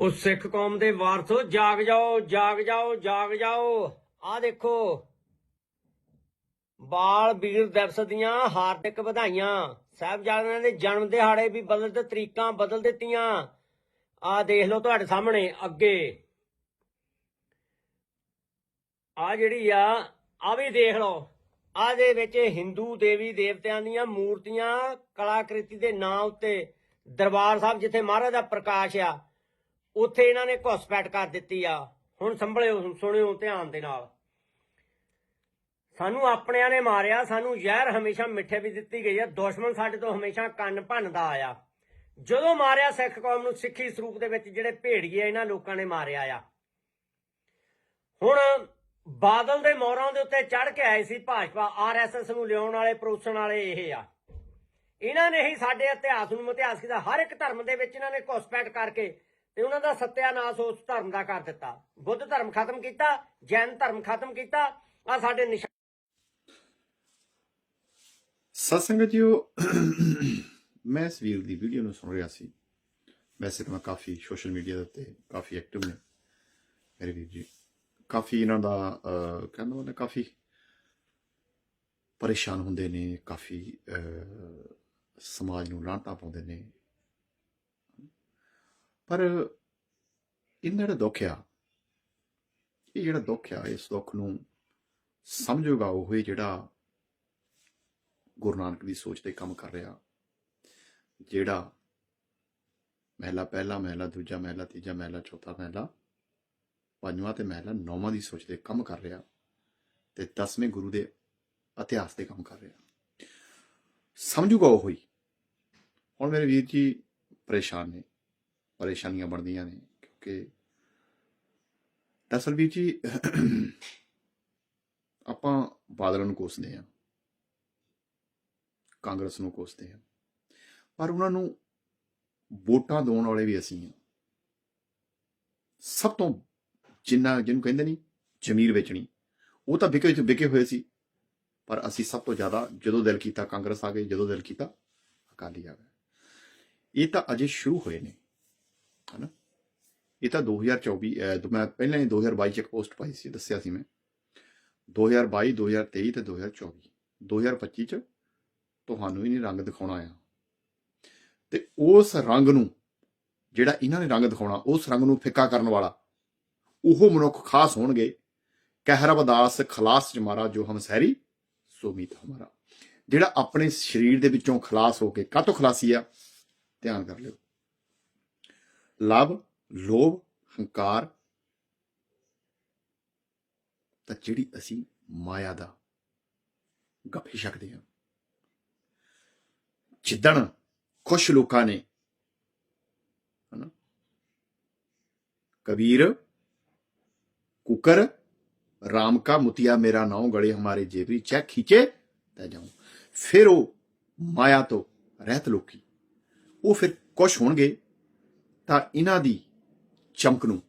ਉਹ ਸਿੱਖ ਕੌਮ ਦੇ ਵਾਰਸੋ, ਜਾਗ ਜਾਓ ਜਾਗ ਜਾਓ ਜਾਗ ਜਾਓ। ਆ ਦੇਖੋ, ਬਾਲ ਵੀਰ ਦਿਵਸ ਦੀਆਂ ਹਾਰਦਿਕ ਵਧਾਈਆਂ। ਸਾਹਿਬਜ਼ਾਦਿਆਂ ਦੇ ਜਨਮ ਦਿਹਾੜੇ ਵੀ ਬਦਲ ਤੇ ਤਰੀਕਾਂ ਬਦਲ ਦਿੱਤੀਆਂ। ਆ ਦੇਖ ਲਓ ਤੁਹਾਡੇ ਸਾਹਮਣੇ ਅੱਗੇ। ਆ ਜਿਹੜੀ ਆ ਆ ਵੀ ਦੇਖ ਲਓ। ਆ ਦੇ ਵਿੱਚ ਹਿੰਦੂ ਦੇਵੀ ਦੇਵਤਿਆਂ ਦੀਆਂ ਮੂਰਤੀਆਂ, ਕਲਾਕ੍ਰਿਤੀ ਦੇ ਨਾਂ ਉੱਤੇ ਦਰਬਾਰ ਸਾਹਿਬ ਜਿੱਥੇ ਮਹਾਰਾਜ ਦਾ ਪ੍ਰਕਾਸ਼ ਆ ਉੱਥੇ ਇਹਨਾਂ ਨੇ ਘੁਸਪੈਠ ਕਰ ਦਿੱਤੀ ਆ। ਹੁਣ ਸੰਭਲਿਓ ਸੁਣਿਓ ਧਿਆਨ ਦੇ ਨਾਲ। ਸਾਨੂੰ ਆਪਣਿਆਂ ਨੇ ਮਾਰਿਆ, ਸਾਨੂੰ ਜ਼ਹਿਰ ਹਮੇਸ਼ਾ ਮਿੱਠੇ ਵੀ ਦਿੱਤੀ ਗਈ ਆ। ਦੁਸ਼ਮਣ ਸਾਡੇ ਤੋਂ ਹਮੇਸ਼ਾ ਕੰਨ ਭੰਨਦਾ ਆਇਆ। ਜਦੋਂ ਮਾਰਿਆ ਸਿੱਖ ਕੌਮ ਨੂੰ, ਸਿੱਖੀ ਸਰੂਪ ਦੇ ਵਿੱਚ ਜਿਹੜੇ ਭੇੜੀਏ ਇਹਨਾਂ ਲੋਕਾਂ ਨੇ ਮਾਰਿਆ ਆ। ਹੁਣ ਬਾਦਲ ਦੇ ਮੋਹਰਾਂ ਦੇ ਉੱਤੇ ਚੜ ਕੇ ਆਏ ਸੀ ਭਾਜਪਾ ਆਰਐਸਐਸ ਨੂੰ ਲਿਆਉਣ ਵਾਲੇ, ਪਰੋਸਣ ਵਾਲੇ ਇਹ ਆ। ਇਹਨਾਂ ਨੇ ਹੀ ਸਾਡੇ ਇਤਿਹਾਸ ਨੂੰ ਇਤਿਹਾਸ ਕੀਤਾ ਹਰ ਇੱਕ ਧਰਮ ਦੇ ਵਿੱਚ ਇਹਨਾਂ ਨੇ ਘੁਸਪੈਠ ਕਰਕੇ ਤੇ ਉਹਨਾਂ ਦਾ ਸਤਿਆਨਾਸ ਉਸ ਧਰਮ ਦਾ ਕਰ ਦਿੱਤਾ। ਬੁੱਧ ਧਰਮ ਖਤਮ ਕੀਤਾ ਜੈਨ ਧਰਮ ਖਤਮ ਕੀਤਾ। ਆ ਸਾਡੇ ਨਿਸ਼ਾਨ ਸਤਸੰਗਤ ਜੀਓ ਮੈਂ ਇਸ ਵੀਰ ਦੀ ਵੀਡੀਓ ਨੂੰ ਸੁਣ ਰਿਹਾ ਸੀ। ਵੈਸੇ ਤਾਂ ਮੈਂ ਕਾਫੀ ਸੋਸ਼ਲ ਮੀਡੀਆ ਦੇ ਉੱਤੇ ਕਾਫੀ ਐਕਟਿਵ ਨੇ। ਮੇਰੇ ਵੀਰ ਜੀ ਕਾਫੀ ਇਹਨਾਂ ਦਾ ਕਹਿੰਦਾ ਉਹਨੇ ਕਾਫੀ ਪਰੇਸ਼ਾਨ ਹੁੰਦੇ ਨੇ ਕਾਫੀ ਅਹ, ਸਮਾਜ ਨੂੰ ਲਾਂਟਾ ਪਾਉਂਦੇ ਨੇ। ਪਰ ਇਹਨਾਂ ਜਿਹੜਾ ਦੁੱਖ ਆ, ਇਹ ਜਿਹੜਾ ਦੁੱਖ ਆ, ਇਸ ਦੁੱਖ ਨੂੰ ਸਮਝੋਗਾ ਉਹ ਹੀ ਜਿਹੜਾ ਗੁਰੂ ਨਾਨਕ ਦੀ ਸੋਚ ਤੇ ਕੰਮ ਕਰ ਰਿਹਾ। ਜਿਹੜਾ ਮਹਿਲਾ ਪਹਿਲਾ, ਮਹਿਲਾ ਦੂਜਾ, ਮਹਿਲਾ ਤੀਜਾ, ਮਹਿਲਾ ਚੌਥਾ, ਮਹਿਲਾ ਪੰਜਵਾਂ ਤੇ ਮਹਿਲਾ ਨੌਵਾਂ ਦੀ ਸੋਚ ਤੇ ਕੰਮ ਕਰ ਰਿਹਾ ਤੇ 10ਵੇਂ ਗੁਰੂ ਦੇ ਇਤਿਹਾਸ ਤੇ ਕੰਮ ਕਰ ਰਿਹਾ। ਸਮਝੂਗਾ ਉਹ ਹੀ। ਹੁਣ ਮੇਰੇ ਵੀਰ ਜੀ ਪਰੇਸ਼ਾਨ ਨੇ। ਪਰੇਸ਼ਾਨੀਆਂ ਬਣਦੀਆਂ ਨੇ, ਕਿਉਂਕਿ ਦਰਅਸਲ ਵੀਰ ਜੀ, ਆਪਾਂ ਬਾਦਲਾਂ ਨੂੰ ਕੋਸਦੇ ਆ ਕਾਂਗਰਸ ਨੂੰ ਕੋਸਦੇ ਆ ਪਰ ਉਹਨਾਂ ਨੂੰ ਵੋਟਾਂ ਦੇਣ ਵਾਲੇ ਵੀ ਅਸੀਂ ਆ ਸਭ ਤੋਂ ਜਿੰਨਾ ਜਿਹਨੂੰ ਕਹਿੰਦੇ ਨਹੀਂ ਜ਼ਮੀਰ ਵੇਚਣੀ, ਉਹ ਤਾਂ ਵਿਕੇ ਵਿਕੇ ਹੋਏ ਸੀ, ਪਰ ਅਸੀਂ ਸਭ ਤੋਂ ਜ਼ਿਆਦਾ ਜਦੋਂ ਦਿਲ ਕੀਤਾ ਕਾਂਗਰਸ ਆ ਗਈ ਜਦੋਂ ਦਿਲ ਕੀਤਾ ਅਕਾਲੀ ਆ ਗਏ। ਇਹ ਤਾਂ ਅਜੇ ਸ਼ੁਰੂ ਹੋਏ ਨੇ। ਇਹ ਤਾਂ 2024 ਅਹ, ਮੈਂ ਪਹਿਲਾਂ ਹੀ 2022 ਚ ਇੱਕ ਪੋਸਟ ਪਾਈ ਸੀ ਦੱਸਿਆ ਸੀ ਮੈਂ। 2022 2023 ਤੇ 2024 2025 ਚ ਤੁਹਾਨੂੰ ਇਹਨੇ ਰੰਗ ਦਿਖਾਉਣਾ ਆ। ਤੇ ਉਸ ਰੰਗ ਨੂੰ ਜਿਹੜਾ ਇਹਨਾਂ ਨੇ ਰੰਗ ਦਿਖਾਉਣਾ ਉਸ ਰੰਗ ਨੂੰ ਫਿੱਕਾ ਕਰਨ ਵਾਲਾ ਉਹ ਮਨੁੱਖ ਖਾਸ ਹੋਣਗੇ ਕਹਿਰ ਖਲਾਸ ਜਮਾਰਾ ਜੋ ਹਮਸਹਿਰੀ ਸਹਿਰੀ ਹਮਾਰਾ। ਜਿਹੜਾ ਆਪਣੇ ਸਰੀਰ ਦੇ ਵਿੱਚੋਂ ਖਲਾਸ ਹੋ ਕੇ ਕਾਤੋਂ ਖਲਾਸੀ ਆ ਧਿਆਨ ਕਰ ਲਿਓ। ਲਵ ਲੋਭ, ਹੰਕਾਰ, ਤਾਂ ਜਿਹੜੀ ਅਸੀਂ ਮਾਇਆ ਦਾ ਗੱਫੇ ਛਕਦੇ ਹਾਂ। ਜਿੱਦਣ ਖੁਸ਼ ਲੋਕਾਂ ਨੇ, ਹਨਾ? ਕਬੀਰ, ਕੁਕਰ ਰਾਮ ਕਾ ਮੁਤਿਆ ਮੇਰਾ ਨਾਉ ਗਲੇ ਹਮਾਰੇ ਜੇਬਰੀ ਚੈੱਕ ਖਿੱਚੇ, ਤਾਂ ਜਾਉ। ਫਿਰ ਉਹ ਮਾਇਆ ਤੋਂ ਰਹਿਤ ਲੋਕੀ। ਉਹ ਫਿਰ ਕੁਛ ਹੋਣਗੇ, ਤਾਂ ਇਹਨਾਂ ਦੀ ਚਮਕ ਨੂੰ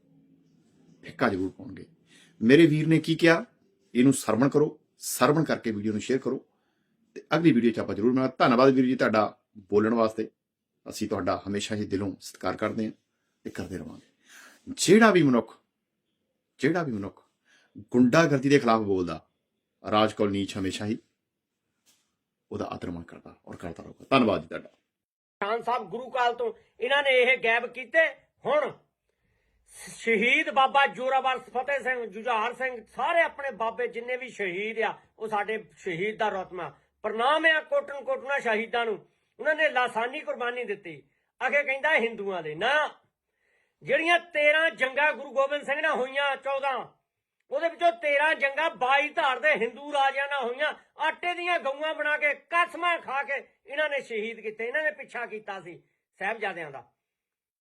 ਫਿੱਕਾ ਜ਼ਰੂਰ ਪਾਉਣਗੇ। ਮੇਰੇ ਵੀਰ ਨੇ ਕੀ ਕਿਹਾ? ਇਹਨੂੰ ਸਰਵਣ ਕਰੋ, ਸਰਵਣ ਕਰਕੇ ਵੀਡੀਓ ਨੂੰ ਸ਼ੇਅਰ ਕਰੋ ਤੇ ਅਗਲੀ ਵੀਡੀਓ ਚ ਆਪਾਂ ਜ਼ਰੂਰ ਮਿਲਾਂਗੇ। ਧੰਨਵਾਦ ਵੀਰ ਜੀ ਤੁਹਾਡਾ ਬੋਲਣ ਵਾਸਤੇ। ਅਸੀਂ ਤੁਹਾਡਾ ਹਮੇਸ਼ਾ ਹੀ ਦਿਲੋਂ ਸਤਿਕਾਰ ਕਰਦੇ ਹਾਂ ਤੇ ਕਰਦੇ ਰਵਾਂਗੇ। ਜਿਹੜਾ ਵੀ ਮਨੁੱਖ, ਜਿਹੜਾ ਵੀ ਮਨੁੱਖ ਗੁੰਡਾਗਰਦੀ ਦੇ ਖਿਲਾਫ ਬੋਲਦਾ, ਰਾਜ ਕੌਲ ਨੀਚ ਹਮੇਸ਼ਾ ਹੀ ਉਹਦਾ ਆਦਰਮਾਨ ਕਰਦਾ ਔਰ ਕਰਦਾ ਰਹੂਗਾ। ਧੰਨਵਾਦ ਜੀ ਤੁਹਾਡਾ। ਖਾਨ ਸਾਹਿਬ ਗੁਰੂ ਕਾਲ ਤੋਂ ਇਹਨਾਂ ਨੇ ਇਹ ਗੈਬ ਕੀਤੇ, ਹੁਣ ਸ਼ਹੀਦ ਬਾਬਾ ਜੋਰਾਵਰ ਫਤਿਹ ਸਿੰਘ, ਜੁਝਾਰ ਸਿੰਘ, ਸਾਰੇ ਆਪਣੇ ਬਾਬੇ ਜਿੰਨੇ ਵੀ ਸ਼ਹੀਦ ਆ, ਉਹ ਸਾਡੇ ਸ਼ਹੀਦ ਦਾ ਰਤਮਾ। ਪ੍ਰਣਾਮ ਆ ਕੋਟਨ ਕੋਟਨਾ ਸ਼ਹੀਦਾਂ ਨੂੰ। ਉਹਨਾਂ ਨੇ ਲਾਸਾਨੀ ਕੁਰਬਾਨੀ ਦਿੱਤੀ। ਅਗੇ ਕਹਿੰਦਾ ਹਿੰਦੂਆਂ ਦੇ ਨਾ। ਜਿਹੜੀਆਂ 13 ਜੰਗਾਂ ਗੁਰੂ ਗੋਬਿੰਦ ਸਿੰਘ ਨਾਲ ਹੋਈਆਂ 14 ਉਹਦੇ ਵਿੱਚੋਂ 13 ਜੰਗਾਂ 22 ਧਾਰ ਦੇ ਹਿੰਦੂ ਰਾਜਿਆਂ ਨਾਲ ਹੋਈਆਂ। ਆਟੇ ਦੀਆਂ ਗਊਆਂ ਬਣਾ ਕੇ, ਕਸਮਾਂ ਖਾ ਕੇ ਇਹਨਾਂ ਨੇ ਸ਼ਹੀਦ ਕੀਤੇ। ਇਹਨਾਂ ਨੇ ਪਿੱਛਾ ਕੀਤਾ ਸੀ ਸਾਹਿਬਜ਼ਾਦਿਆਂ ਦਾ।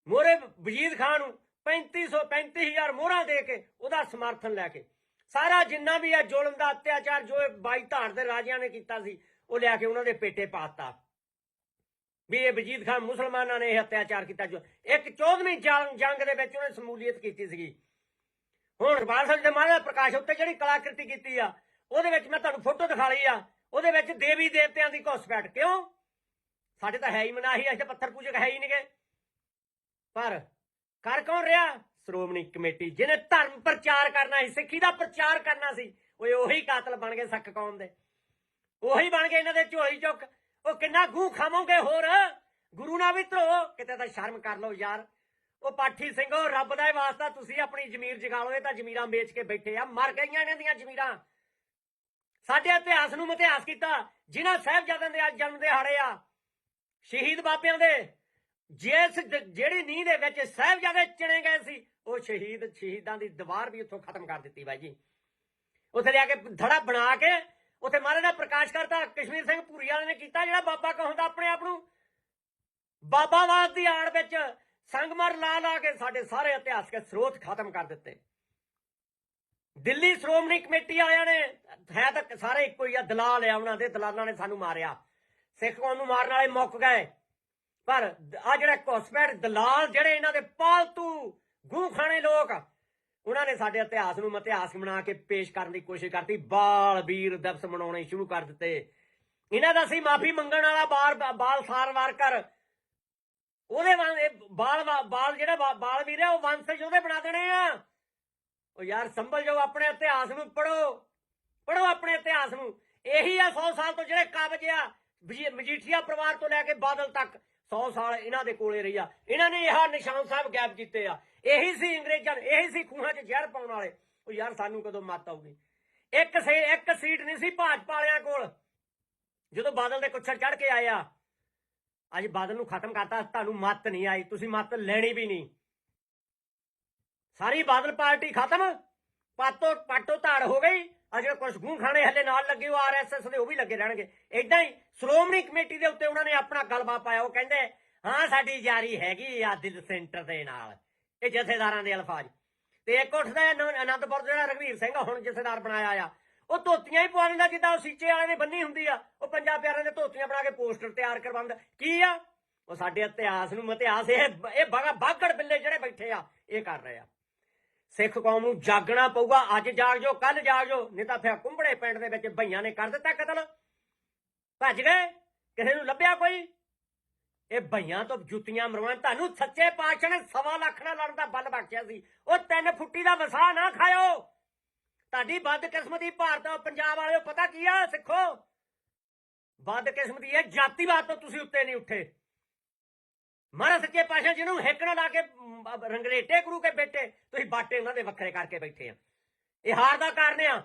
ਮੋਰੇ ਵਜੀਦ ਖਾਨ ਨੂੰ 3500 35000 ਮੋਹਰਾਂ ਦੇ ਕੇ ਉਹਦਾ ਸਮਰਥਨ ਲੈ ਕੇ। ਸਾਰਾ ਜਿੰਨਾ ਵੀ ਆ ਜ਼ੁਲਮ ਦਾ ਅਤਿਆਚਾਰ ਜੋ ਬਾਈ ਧਾਰ ਦੇ ਰਾਜਿਆਂ ਨੇ ਕੀਤਾ ਸੀ, ਉਹ ਲਿਆ ਕੇ ਉਹਨਾਂ ਦੇ ਪੇਟੇ ਪਾਤਾ ਵੀ ਇਹ ਵਜੀਦ ਖਾਨ ਮੁਸਲਮਾਨਾਂ ਨੇ ਇਹ ਅਤਿਆਚਾਰ ਕੀਤਾ ਜੋ ਇੱਕ 14ਵੀਂ ਜੰਗ ਜੰਗ ਦੇ ਵਿੱਚ ਉਹਨੇ ਸਮੂਲੀਅਤ ਕੀਤੀ ਸੀਗੀ। ਹੁਣ ਦਰਬਾਰ ਸਾਹਿਬ ਦੇ ਮਹਾਰਾਜ ਪ੍ਰਕਾਸ਼ ਉੱਤੇ ਜਿਹੜੀ ਕਲਾਕ੍ਰਿਤੀ ਕੀਤੀ ਆ, ਉਹਦੇ ਵਿੱਚ ਮੈਂ ਤੁਹਾਨੂੰ ਫੋਟੋ ਦਿਖਾ ਲਈ ਆ, ਉਹਦੇ ਵਿੱਚ ਦੇਵੀ ਦੇਵਤਿਆਂ ਦੀ ਘੁਸਪੈਠ ਕਿਉਂ? ਸਾਡੇ ਤਾਂ ਹੈ ਹੀ ਮਨਾਹੀ, ਅਸੀਂ ਤਾਂ ਪੱਥਰ ਪੂਜਕ ਹੈ ਹੀ ਨਹੀਂਗੇ। ਪਰ ਕਰ ਕੌਣ ਰਿਹਾ? ਸ਼੍ਰੋਮਣੀ ਕਮੇਟੀ, ਜਿਹਨੇ ਧਰਮ ਪ੍ਰਚਾਰ ਕਰਨਾ ਸੀ, ਸਿੱਖੀ ਦਾ ਪ੍ਰਚਾਰ ਕਰਨਾ ਸੀ, ਓਏ ਉਹੀ ਕਾਤਲ ਬਣ ਗਏ ਸਿੱਖ ਕੌਮ ਦੇ। ਉਹੀ ਬਣ ਗਏ ਇਹਨਾਂ ਦੇ ਝੋਲੀ ਚੁੱਕ। ਉਹ ਕਿੰਨਾ ਗੂੰ ਖਾਵੋਗੇ ਹੋਰ? ਗੁਰੂ ਨਾਲ ਵੀ ਧਰੋ, ਕਿਤੇ ਤਾਂ ਸ਼ਰਮ ਕਰ ਲਓ ਯਾਰ। ਉਹ ਪਾਠੀ ਸਿੰਘੋ, ਰੱਬ ਦਾ ਵਾਸਤਾ, ਤੁਸੀਂ ਆਪਣੀ ਜ਼ਮੀਰ ਜਗਾ ਲਓ, ਇਹ ਤਾਂ ਜ਼ਮੀਰਾਂ ਵੇਚ ਕੇ ਬੈਠੇ ਆ, ਮਰ ਗਈਆਂ ਇਹਨਾਂ ਦੀਆਂ ਜ਼ਮੀਰਾਂ। ਸਾਡੇ ਇਤਿਹਾਸ ਨੂੰ ਮਤਿਹਾਸ ਕੀਤਾ, ਜਿਨ੍ਹਾਂ ਸਾਹਿਬਜ਼ਾਦਿਆਂ ਦੇ ਅੱਜ ਜਨਮ ਦਿਹਾੜੇ ਆ, ਸ਼ਹੀਦ ਬਾਬਿਆਂ ਦੇ ਜਿਸ ਜਿਹੜੀ ਨੀਂਹ ਦੇ ਵਿੱਚ ਸਾਹਿਬਜ਼ਾਦੇ ਚਿਣੇ ਗਏ ਸੀ, ਉਹ ਸ਼ਹੀਦ ਸ਼ਹੀਦਾਂ ਦੀ ਦੀਵਾਰ ਵੀ ਉੱਥੋਂ ਖਤਮ ਕਰ ਦਿੱਤੀ ਬਾਈ ਜੀ। ਉੱਥੇ ਲਿਆ ਕੇ ਧੜਾ ਬਣਾ ਕੇ ਉੱਥੇ ਮਹਾਰਾਜ ਦਾ ਪ੍ਰਕਾਸ਼ ਕਰਤਾ। ਕਸ਼ਮੀਰ ਸਿੰਘ ਭੂਰੀ ਵਾਲੇ ਨੇ ਕੀਤਾ ਜਿਹੜਾ ਬਾਬਾ ਕਹਾਉਂਦਾ ਆਪਣੇ ਆਪ ਨੂੰ। ਬਾਬਾ ਬਾਬਾਵਾਦ ਦੀ ਆੜ ਵਿੱਚ ਸੰਗਮਰ ਲਾ ਲਾ ਕੇ ਸਾਡੇ ਸਾਰੇ ਇਤਿਹਾਸਕ ਸਰੋਤ ਖਤਮ ਕਰ ਦਿੱਤੇ। ਦਿੱਲੀ ਸ਼੍ਰੋਮਣੀ ਕਮੇਟੀ ਵਾਲਿਆਂ ਨੇ, ਹੈ ਤਾਂ ਸਾਰੇ ਇੱਕੋ ਹੀ ਆ, ਦਲਾਲ ਆ ਉਹਨਾਂ ਦੇ, ਦਲਾਲਾਂ ਨੇ ਸਾਨੂੰ ਮਾਰਿਆ। ਸਿੱਖ ਕੌਮ ਨੂੰ ਮਾਰਨ ਵਾਲੇ ਮੁੱਕ ਗਏ। ਪਰ ਆ ਜਿਹੜਾ ਕੋਸਪੈਟ ਦਲਾਲ ਜਿਹੜੇ ਇਹਨਾਂ ਦੇ ਪਾਲਤੂ ਗੂੰ ਖਾਣੇ ਲੋਕ ਉਹਨਾਂ ਨੇ ਸਾਡੇ ਇਤਿਹਾਸ ਨੂੰ ਇਤਿਹਾਸ ਬਣਾ ਕੇ ਪੇਸ਼ ਕਰਨ ਦੀ ਕੋਸ਼ਿਸ਼ ਕਰਤੀ। ਬਾਲ ਵੀਰ ਦਿਵਸ ਮਨਾਉਣੇ ਸ਼ੁਰੂ ਕਰ ਦਿੱਤੇ। ਇਹਨਾਂ ਦਾ ਸੀ ਮਾਫੀ ਮੰਗਣ ਵਾਲਾ ਬਾਰ ਬਾਲ ਸਾਰਵਾਰ ਕਰ ਉਹਦੇ ਬਾਲ ਬਾਲ ਜਿਹੜਾ ਬਾਲ ਵੀਰ ਹੈ ਉਹ ਵੰਸ਼ਜ ਉਹਦੇ ਬਣਾ ਦੇਣੇ ਆ। ਉਹ ਯਾਰ ਸੰਭਲ ਜਾਓ ਆਪਣੇ ਇਤਿਹਾਸ ਨੂੰ ਪੜੋ ਪੜੋ ਆਪਣੇ ਇਤਿਹਾਸ ਨੂੰ। ਇਹੀ ਆ 100 ਸਾਲ ਤੋਂ ਜਿਹੜੇ ਕਬਜ਼ ਆ, ਮਜੀਠੀਆ ਪਰਿਵਾਰ ਤੋਂ ਲੈ ਕੇ ਬਾਦਲ ਤੱਕ। 100 ਸਾਲ ਇਹਨਾਂ ਦੇ ਕੋਲੇ ਰਹੀ ਆ। ਇਹਨਾਂ ਨੇ ਇਹ ਨਿਸ਼ਾਨ ਸਾਹਿਬ ਗੈਪ ਕੀਤੇ ਆ। ਇਹੀ ਸੀ ਅੰਗਰੇਜ਼ਾਂ ਨੇ, ਇਹੀ ਸੀ ਖੂਹਾਂ 'ਚ ਜ਼ਹਿਰ ਪਾਉਣ ਵਾਲੇ। ਉਹ ਯਾਰ ਸਾਨੂੰ ਕਦੋਂ ਮੱਤ ਆਊਗੀ? ਇੱਕ ਸੇ, ਇੱਕ ਸੀਟ ਨਹੀਂ ਸੀ ਭਾਜਪਾ ਵਾਲਿਆਂ ਕੋਲ। ਜਦੋਂ ਬਾਦਲ ਦੇ ਕੁੱਛੜ ਚੜ ਕੇ ਆਇਆ ਅੱਜ ਬਾਦਲ ਨੂੰ ਖਤਮ ਕਰਤਾ, ਤੁਹਾਨੂੰ ਮੱਤ ਨਹੀਂ ਆਈ, ਤੁਸੀਂ ਮੱਤ ਲੈਣੀ ਵੀ ਨਹੀਂ। ਸਾਰੀ ਬਾਦਲ ਪਾਰਟੀ ਖਤਮ, ਪਾਤੋ, ਪਾਟੋ ਧਾੜ ਹੋ ਗਈ। ਅਜੇ ਕੁਝ ਗੂੰ ਖਾਣੇ ਹੱਲੇ ਨਾਲ ਲੱਗੇ, ਉਹ ਆਰਐਸਐਸ ਦੇ ਉਹ ਵੀ ਲੱਗੇ ਰਹਿਣਗੇ। ਇਦਾਂ ਹੀ ਸ਼੍ਰੋਮਣੀ ਕਮੇਟੀ ਦੇ ਉੱਤੇ ਉਹਨਾਂ ਨੇ ਆਪਣਾ ਗਲਬਾ ਪਾਇਆ, ਉਹ ਕਹਿੰਦੇ, ਹਾਂ, ਸਾਡੀ ਯਾਰੀ ਹੈਗੀ ਆ ਦਿਲ ਸੈਂਟਰ ਦੇ ਨਾਲ, ਇਹ ਜਥੇਦਾਰਾਂ ਦੇ ਅਲਫਾਜ਼। ਤੇ ਇੱਕ ਉੱਠਦਾ ਅਨੰਦਪੁਰ ਜਿਹੜਾ ਰਘਵੀਰ ਸਿੰਘ ਹੁਣ ਜਥੇਦਾਰ ਬਣਾਇਆ ਆ। ਉਹ ਧੋਤੀਆਂ ਹੀ ਪਵਾ ਲੈਂਦਾ ਜਿੱਦਾਂ ਉਹ ਸੀਚੇ ਵਾਲੇ ਨੇ ਬੰਨੀ ਹੁੰਦੀ ਆ। ਉਹ ਪੰਜਾਬ ਪਿਆਰਿਆਂ ਦੇ ਧੋਤੀਆਂ ਬਣਾ ਕੇ ਪੋਸਟਰ ਤਿਆਰ ਕਰਵਾਉਂਦਾ। ਕੀ ਆ? ਉਹ ਸਾਡੇ ਇਤਿਹਾਸ ਨੂੰ ਇਤਿਹਾਸ, ਇਹ ਇਹ ਬਗਾ ਬਾਗੜ ਬਿੱਲੇ ਜਿਹੜੇ ਬੈਠੇ ਆ, ਇਹ ਕਰ ਰਹੇ ਆ। ਸਿੱਖ ਕੌਮ ਨੂੰ ਜਾਗਣਾ ਪਊਗਾ। ਅੱਜ ਜਾਗ ਜੋ ਕੱਲ ਜਾਗ ਜੋ ਨਹੀਂ ਤਾਂ ਫਿਰ ਕੁੰਬੜੇ ਪਿੰਡ ਦੇ ਵਿੱਚ ਭਈਆਂ ਨੇ ਕਰ ਦਿੱਤਾ ਕਤਲ। ਭੱਜ ਗਏ। ਕਿਸੇ ਨੂੰ ਲੱਭਿਆ ਕੋਈ? ਇਹ ਭਈਆਂ ਤੋਂ ਜੁੱਤੀਆਂ ਮਰਵਾਉਣ। ਤੁਹਾਨੂੰ ਸੱਚੇ ਪਾਤਸ਼ਾਹ ਨੇ ਸਵਾ ਲੱਖ ਨਾਲ ਲੜਨ ਦਾ ਬਲ ਬਖਸ਼ਿਆ ਸੀ। ਉਹ ਤਿੰਨ ਫੁੱਟੀ ਦਾ ਵਸਾ ਨਾ ਖਾਇਓ। ਤੁਹਾਡੀ ਬਦਕਿਸਮਤੀ ਭਾਰਤ ਪੰਜਾਬ ਵਾਲਿਓ ਪਤਾ ਕੀ ਆ ਸਿੱਖੋ? ਬਦਕਿਸਮਤੀ ਇਹ ਜਾਤੀਵਾਦ ਤੋਂ ਤੁਸੀਂ ਉੱਤੇ ਨਹੀਂ ਉੱਠੇ। ਮਹਾਰਾ ਸੱਚੇ ਪਾਤਸ਼ਾਹ ਜਿਹਨੂੰ ਹਿੱਕ ਨਾਲ ਲਾ ਕੇ ਰੰਗਰੇਟੇ ਗੁਰੂ ਕੇ ਬੇਟੇ, ਤੁਸੀਂ ਬਾਟੇ ਉਹਨਾਂ ਦੇ ਵੱਖਰੇ ਕਰਕੇ ਬੈਠੇ ਆ। ਇਹ ਹਾਰ ਦਾ ਕਾਰਨ ਆ।